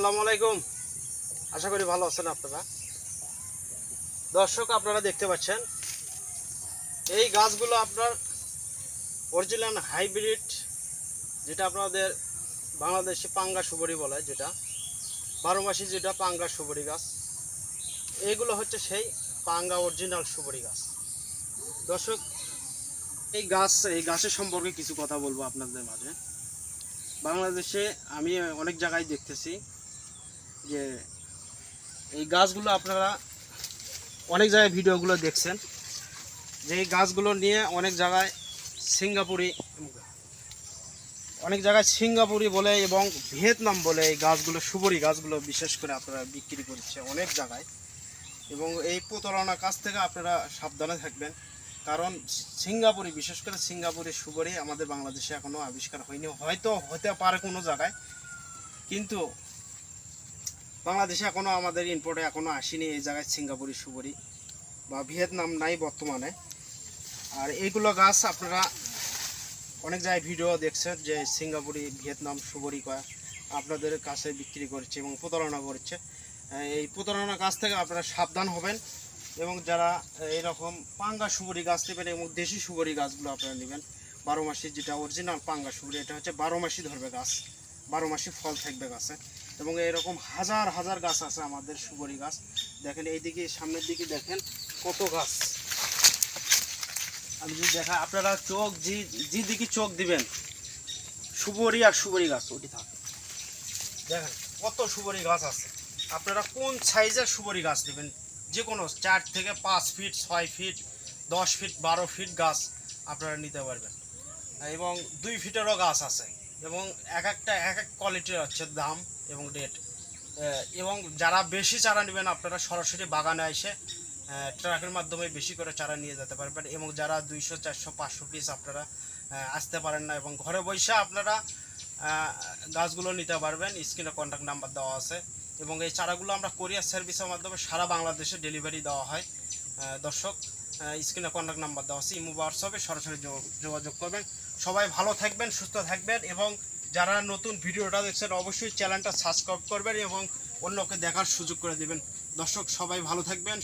আসসালামু আলাইকুম। আশা করি ভালো আছেন আপনারা। দর্শক, আপনারা দেখতে পাচ্ছেন, এই গাছগুলো আপনার অরিজিনাল হাইব্রিড, যেটা আপনাদের বাংলাদেশে পাঙ্গা সুবরি বলে যেটা। বারো মাসি যেটা পাঙ্গা সুবরি গাছ। এগুলো হচ্ছে সেই পাঙ্গা অরিজিনাল সুবরি গাছ। দর্শক, এই গাছ, এই গাছের সম্পর্কে কিছু কথা বলব আপনাদের মাঝে। বাংলাদেশে আমি অনেক জায়গায় দেখতেছি যে এই গাছগুলো আপনারা অনেক জায়গায় ভিডিওগুলো দেখছেন, যে এই গাছগুলো নিয়ে অনেক জায়গায় সিঙ্গাপুরি, অনেক জায়গায় সিঙ্গাপুরি বলে এবং ভিয়েতনাম বলে এই গাছগুলো সুবরি গাছগুলো বিশেষ করে আপনারা বিক্রি করছে অনেক জায়গায়। এবং এই প্রতারণা কাছ থেকে আপনারা সাবধানে থাকবেন, কারণ সিঙ্গাপুরি, বিশেষ করে সিঙ্গাপুরি সুবরি আমাদের বাংলাদেশে এখনও আবিষ্কার হয়নি। হয়তো হতে পারে কোনো জায়গায়, কিন্তু বাংলাদেশে এখনও আমাদের ইম্পোর্টে এখনও আসেনি, এই জায়গায় সিঙ্গাপুরি সুবরি বা ভিয়েতনাম নাই বর্তমানে। আর এইগুলো গাছ আপনারা অনেক জায়গায় ভিডিও দেখছেন যে সিঙ্গাপুরি, ভিয়েতনাম সুবরি কয়া আপনাদের কাছে বিক্রি করছে এবং প্রতারণা করছে। এই প্রতারণা গাছ থেকে আপনারা সাবধান হবেন এবং যারা এরকম পাঙ্গা সুবরি গাছ নেবেন এবং দেশি সুবরি গাছগুলো আপনারা নেবেন, বারো মাসি যেটা অরিজিনাল পাঙ্গা সুবরি এটা হচ্ছে বারো মাসি ধরবে গাছ, বারো মাসি ফল থাকবে গাছে। এবং এরকম হাজার হাজার গাছ আছে আমাদের সুবরি গাছ। দেখেন, এইদিকে, সামনের দিকে দেখেন কত গাছ। আমি যদি দেখা, আপনারা চোখ যে যে দিকে চোখ দিবেন সুবরি আর সুবরি গাছ ওটি থাকে। দেখেন, কত সুবরি গাছ আছে। আপনারা কোন সাইজের সুবরি গাছ দেবেন? যে কোনো চার থেকে পাঁচ ফিট, ছয় ফিট, দশ ফিট, বারো ফিট গাছ আপনারা নিতে পারবেন। এবং দুই ফিটেরও গাছ আছে। এবং এক একটা, এক এক কোয়ালিটির হচ্ছে দাম এবং রেট এবং যারা বেশি চারা নেবেন, আপনারা সরাসরি বাগানে এসে ট্রাকের মাধ্যমে বেশি করে চারা নিয়ে যেতে পারবেন এবং যারা দুইশো, চারশো, পাঁচশো পিস আপনারা আসতে পারেন না এবং ঘরে বসে আপনারা গাছগুলো নিতে পারবেন। স্ক্রিনে কন্ট্যাক্ট নাম্বার দেওয়া আছে। এবং এই চারাগুলো আমরা কোরিয়ার সার্ভিসের মাধ্যমে সারা বাংলাদেশে ডেলিভারি দেওয়া হয়। দর্শক স্ক্রিনে কন্ট্যাক্ট নাম্বার দেওয়া আছে, ইমো হোয়াটসঅ্যাপে সরাসরি যোগাযোগ করবেন। সবাই ভালো থাকবেন, সুস্থ থাকবেন এবং যারা নতুন ভিডিওটা দেখছেন, অবশ্যই চ্যানেলটা সাবস্ক্রাইব করবেন এবং অন্যকে দেখার সুযোগ করে দেবেন। দর্শক, সবাই ভালো থাকবেন